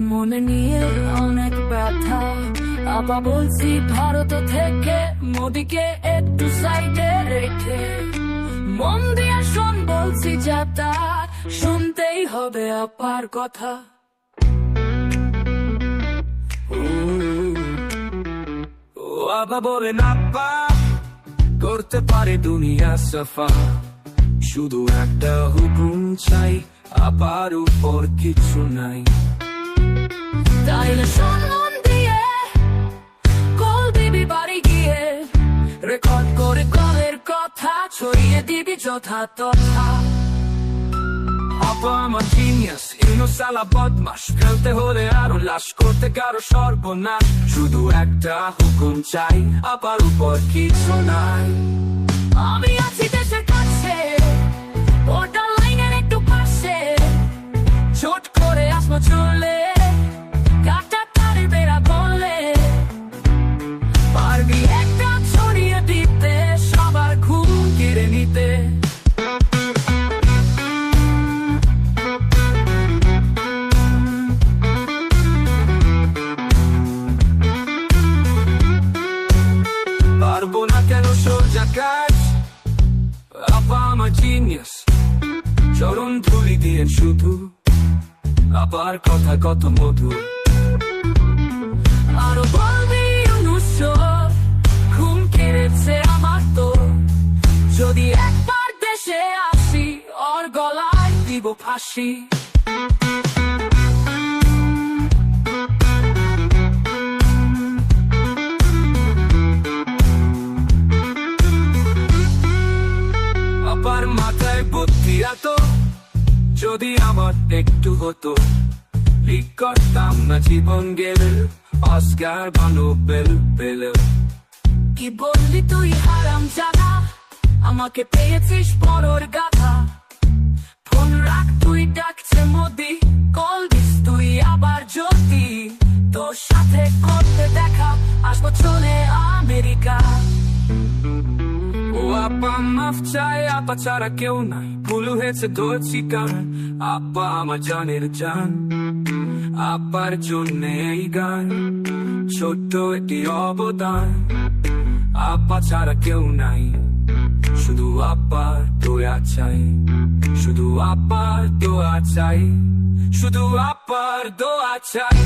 মনে নিয়ে অনেক ব্যথা। আপা বলছি, ভারত থেকে মোদিকে একটু সাইডে রেখে। মন দিয়ে শোন, বলছি, যাতা। শুনতেই হবে আপার কথা। ও আবা বলে, না, পা। করতে পারে দুনিয়া সাফা। শুধু একটা হুকুম চাই আবার উপর কিছু নাই। শোন মন দিয়ে কল দিবি বাড়ি গিয়ে রেকর্ড করে কলের কথা ছড়িয়ে দিবি যথা তথা আপা আমার জিনিয়াস ইনো সালা বদমাস ফেলতে হলে আরও লাশ করতে কারও সর্বনাশ শুধু একটা হুকুম চাই আবার উপর কিছু নাই আমি আছি জিনিয়াস চরণ ধুলি দিয়ে শুধু আবার কথা কত মধু। আরও বলবি অনুসর ঘুম কেড়েছে আমার তো। যদি একবার দেশে আসি, ওর গলায় দিব ফাঁসি। যদি আমার একটু হতো লিক করতাম না জীবন গেলে, অস্কার বানো বেল পেল। কি বললি তুই হারাম জানা আমাকে পেয়েছিস পরর আপা চাই আপা ছাড়া কেউ নাই ভুল হয়েছে ধরছি কারণ আপা আমার জানের জান আপার জন্য এই গান ছোট্ট একটি অবদান আপা ছাড়া কেউ নাই শুধু আপার দোয়া চাই শুধু আপার দোয়া চাই শুধু আপার দোয়া চাই